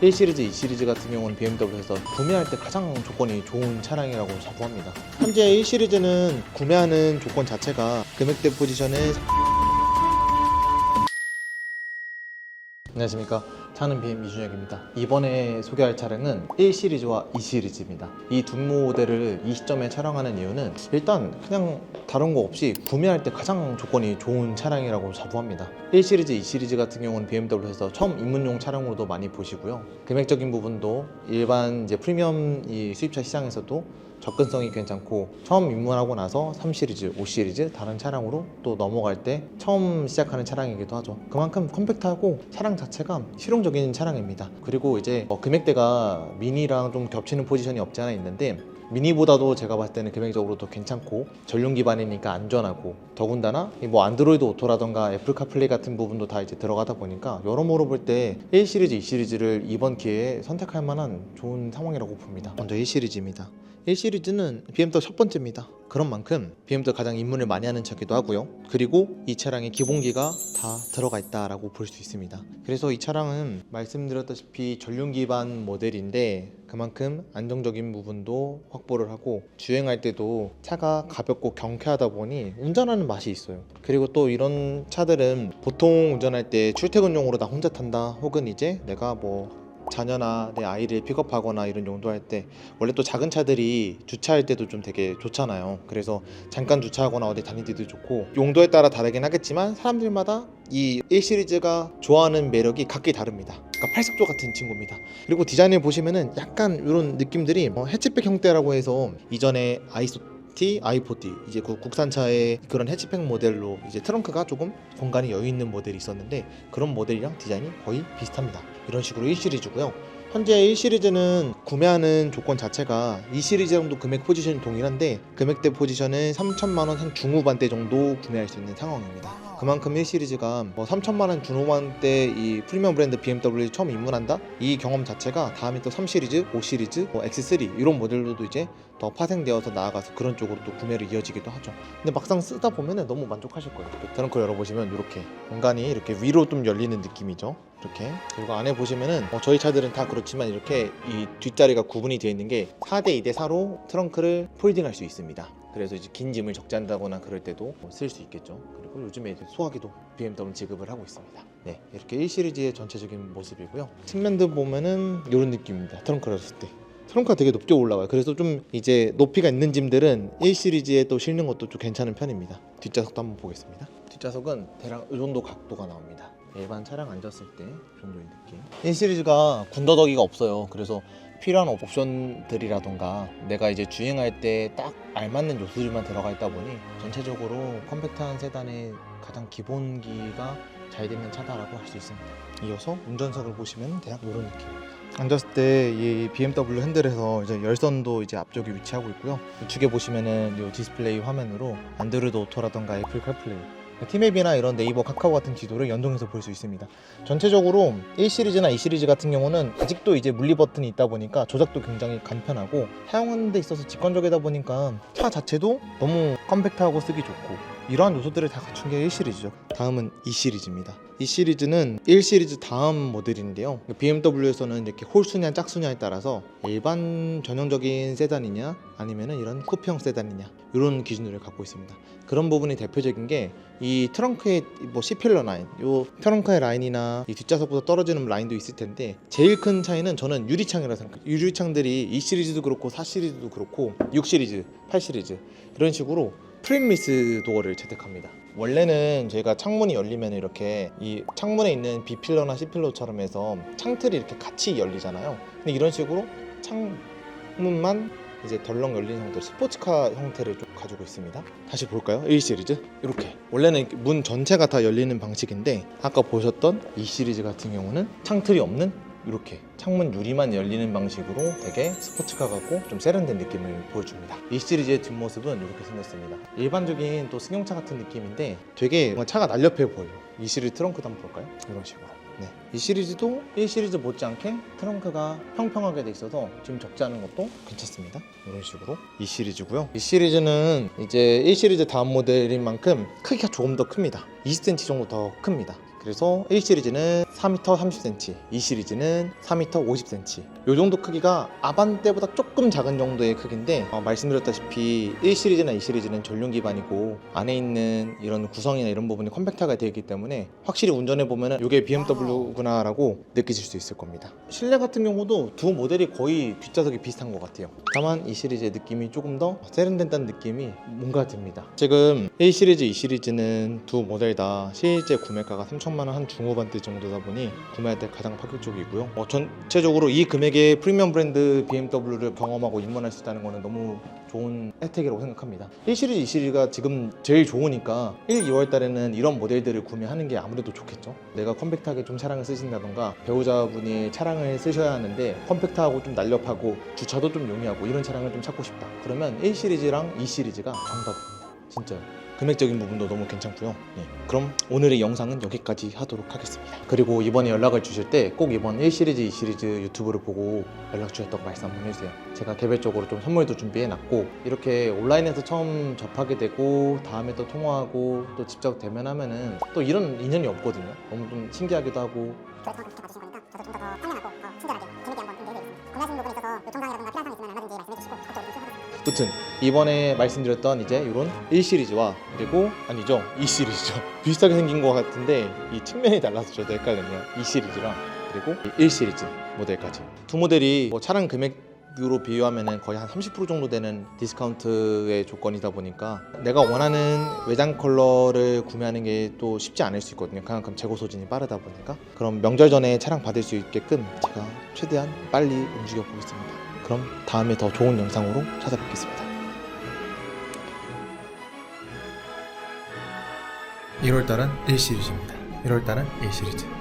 1 시리즈, 2 시리즈 같은 경우는 BMW에서 구매할 때 가장 조건이 좋은 차량이라고 자부합니다. 현재 1 시리즈는 구매하는 조건 자체가 금액대 포지션은 안녕하십니까 차는 BM 이준혁입니다. 이번에 소개할 차량은 1 시리즈와 2 시리즈입니다. 이 두 모델을 이 시점에 촬영하는 이유는 일단 그냥 다른 거 없이 구매할 때 가장 조건이 좋은 차량이라고 자부합니다. 1 시리즈, 2 시리즈 같은 경우는 BMW에서 처음 입문용 차량으로도 많이 보시고요. 금액적인 부분도 일반 이제 프리미엄 이 수입차 시장에서도 접근성이 괜찮고 처음 입문하고 나서 3 시리즈, 5 시리즈 다른 차량으로 또 넘어갈 때 처음 시작하는 차량이기도 하죠. 그만큼 컴팩트하고 차량 자체가 실용적 인 차량입니다. 그리고 이제 어, 금액대가 미니랑 좀 겹치는 포지션이 없지 않아 있는데 미니보다도 제가 봤을 때는 금액적으로 더 괜찮고 전용 기반이니까 안전하고 더군다나 이뭐 안드로이드 오토라던가 애플 카플레이 같은 부분도 다 이제 들어가다 보니까 여러모로 볼 때 1 시리즈, 2 시리즈를 이번 기회에 선택할 만한 좋은 상황이라고 봅니다. 먼저 1 시리즈입니다. 1 시리즈는 BMW 첫 번째입니다. 그런 만큼 BMW 가장 입문을 많이 하는 차기도 하고요. 그리고 이 차량의 기본기가 다 들어가 있다라고 볼 수 있습니다. 그래서 이 차량은 말씀드렸다시피 전륜 기반 모델인데 그만큼 안정적인 부분도 확보를 하고 주행할 때도 차가 가볍고 경쾌하다 보니 운전하는 맛이 있어요. 그리고 또 이런 차들은 보통 운전할 때 출퇴근용으로 나 혼자 탄다 혹은 이제 내가 뭐 자녀나 내 아이를 픽업하거나 이런 용도할 때 원래 또 작은 차들이 주차할 때도 좀 되게 좋잖아요. 그래서 잠깐 주차하거나 어디 다닐 때도 좋고 용도에 따라 다르긴 하겠지만 사람들마다 이 1 시리즈가 좋아하는 매력이 각기 다릅니다. 그러니까 팔색조 같은 친구입니다. 그리고 디자인을 보시면은 약간 이런 느낌들이 뭐 해치백 형태라고 해서 이전에 아이소 T, i40 이제 그 국산차의 그런 해치백 모델로 이제 트렁크가 조금 공간이 여유 있는 모델이 있었는데 그런 모델이랑 디자인이 거의 비슷합니다. 이런 식으로 1 시리즈고요. 현재 1 시리즈는 구매하는 조건 자체가 2 시리즈랑도 금액 포지션이 동일한데 금액대 포지션은 3천만 원한 중후반대 정도 구매할 수 있는 상황입니다. 그만큼 1 시리즈가 뭐 3천만 원 중후반대 이 프리미엄 브랜드 BMW 처음 입문한다 이 경험 자체가 다음에 또 3 시리즈, 5 시리즈, 뭐 X3 이런 모델로도 이제 더 파생되어서 나아가서 그런 쪽으로 또 구매를 이어지기도 하죠. 근데 막상 쓰다 보면은 너무 만족하실 거예요. 트렁크 열어보시면 이렇게 공간이 이렇게 위로 좀 열리는 느낌이죠. 이렇게 그리고 안에 보시면은 뭐 저희 차들은 다 그렇지만 이렇게 이 뒷자리가 구분이 되어 있는 게 4대 2대 4로 트렁크를 폴딩할 수 있습니다. 그래서 이제 긴 짐을 적재한다거나 그럴 때도 쓸 수 있겠죠. 그리고 요즘에 이제 소화기도 BMW 지급을 하고 있습니다. 네, 이렇게 1 시리즈의 전체적인 모습이고요. 측면도 보면은 이런 느낌입니다. 트렁크를 열었을 때. 트렁크가 되게 높게 올라와요. 그래서 좀 이제 높이가 있는 짐들은 1 시리즈에 또 실는 것도 좀 괜찮은 편입니다. 뒷좌석도 한번 보겠습니다. 뒷좌석은 대략 이 정도 각도가 나옵니다. 일반 차량 앉았을 때이 정도의 느낌. 1 시리즈가 군더더기가 없어요. 그래서 필요한 옵션들이라던가 내가 이제 주행할 때 딱 알맞는 요소들만 들어가 있다 보니 전체적으로 컴팩트한 세단의 가장 기본기가 잘 되는 차다라고 할 수 있습니다. 이어서 운전석을 보시면 대략 이런 느낌입니다. 앉았을 때 이 BMW 핸들에서 이제 열선도 이제 앞쪽에 위치하고 있고요. 우측에 보시면은 이 디스플레이 화면으로 안드로이드 오토라던가 애플 카플레이 티맵이나 이런 네이버 카카오 같은 지도를 연동해서 볼 수 있습니다. 전체적으로 1 시리즈나 2 시리즈 같은 경우는 아직도 이제 물리 버튼이 있다 보니까 조작도 굉장히 간편하고 사용하는 데 있어서 직관적이다 보니까 차 자체도 너무 컴팩트하고 쓰기 좋고 이러한 요소들을 다 갖춘 게 1 시리즈죠. 다음은 2 시리즈입니다. 이 시리즈는 1 시리즈 다음 모델인데요. BMW에서는 이렇게 홀수냐 짝수냐에 따라서 일반 전형적인 세단이냐 아니면은 이런 쿠페형 세단이냐 이런 기준을 갖고 있습니다. 그런 부분이 대표적인 게 이 트렁크의 뭐 C필러 라인, 요 트렁크의 라인이나 이 뒷좌석보다 떨어지는 라인도 있을 텐데 제일 큰 차이는 저는 유리창이라 생각해요. 유리창들이 2 시리즈도 그렇고 4 시리즈도 그렇고 6 시리즈, 8 시리즈 이런 식으로 프레임리스 도어를 채택합니다. 원래는 저희가 창문이 열리면 이렇게 이 창문에 있는 B필러나 C필러처럼 해서 창틀이 이렇게 같이 열리잖아요. 근데 이런 식으로 창문만 이제 덜렁 열리는 형태 스포츠카 형태를 좀 가지고 있습니다. 다시 볼까요? 1 시리즈 이렇게 원래는 문 전체가 다 열리는 방식인데 아까 보셨던 2 시리즈 같은 경우는 창틀이 없는 이렇게 창문 유리만 열리는 방식으로 되게 스포츠카 같고 좀 세련된 느낌을 보여줍니다. 이 시리즈의 뒷모습은 이렇게 생겼습니다. 일반적인 또 승용차 같은 느낌인데 되게 차가 날렵해 보여요. 이 시리즈 트렁크도 한번 볼까요? 이런 식으로. 네. 이 시리즈도 1 시리즈 못지않게 트렁크가 평평하게 돼 있어서 좀 적지 않은 것도 괜찮습니다. 이런 식으로 이 시리즈고요. 이 시리즈는 이제 1 시리즈 다음 모델인 만큼 크기가 조금 더 큽니다. 20cm 정도 더 큽니다. 그래서 1 시리즈는 4m 30cm, 2 시리즈는 4m 50cm. 이 정도 크기가 아반떼보다 조금 작은 정도의 크기인데 어, 말씀드렸다시피 1 시리즈나 2 시리즈는 전륜 기반이고 안에 있는 이런 구성이나 이런 부분이 컴팩트하게 되어 있기 때문에 확실히 운전해 보면은 이게 BMW구나라고 느끼실 수 있을 겁니다. 실내 같은 경우도 두 모델이 거의 뒷좌석이 비슷한 것 같아요. 다만 이 시리즈의 느낌이 조금 더 세련된다는 느낌이 뭔가 듭니다. 지금 1 시리즈, 2 시리즈는 두 모델 다 실제 구매가가 3천 만 원 한 중후반대 정도다 보니 구매할 때 가장 파격적이고요. 어, 전체적으로 이 금액에 프리미엄 브랜드 BMW를 경험하고 입문할 수 있다는 거는 너무 좋은 혜택이라고 생각합니다. 1 시리즈, 2 시리즈가 지금 제일 좋으니까 1, 2월 달에는 이런 모델들을 구매하는 게 아무래도 좋겠죠. 내가 컴팩트하게 좀 차량을 쓰신다던가 배우자분이 차량을 쓰셔야 하는데 컴팩트하고 좀 날렵하고 주차도 좀 용이하고 이런 차량을 좀 찾고 싶다. 그러면 1 시리즈랑 2 시리즈가 정답입니다. 진짜요. 금액적인 부분도 너무 괜찮고요. 네, 그럼 오늘의 영상은 여기까지 하도록 하겠습니다. 그리고 이번에 연락을 주실 때 꼭 이번 1 시리즈, 2 시리즈 유튜브를 보고 연락 주셨다고 말씀 한번 해주세요. 제가 개별적으로 좀 선물도 준비해놨고 이렇게 온라인에서 처음 접하게 되고 다음에 또 통화하고 또 직접 대면하면은 또 이런 인연이 없거든요. 너무 좀 신기하기도 하고 저희 그렇게 받으신 거니까 저도 좀더 상냥하고 더 친절하게 재밌게 한번 좀 내드리겠습니다. 구매하시는 부분에 있어서 요청사항이라든가 필요한 사항 있으면 얼마든지 말씀해 주시고 그것도 좀 수용하겠습니다. 아무튼 이번에 말씀드렸던 이제 이런 1 시리즈와 그리고 아니죠 2 시리즈죠. 비슷하게 생긴 것 같은데 이 측면이 달라서 저도 헷갈렸네요 2 시리즈랑 그리고 1 시리즈 모델까지. 두 모델이 뭐 차량 금액으로 비교하면 거의 한 30% 정도 되는 디스카운트의 조건이다 보니까 내가 원하는 외장 컬러를 구매하는 게 또 쉽지 않을 수 있거든요. 그만큼 재고 소진이 빠르다 보니까. 그럼 명절 전에 차량 받을 수 있게끔 제가 최대한 빨리 움직여 보겠습니다. 그럼 다음에 더 좋은 영상으로 찾아뵙겠습니다 1월달은 1시리즈입니다. 1월달은 1시리즈.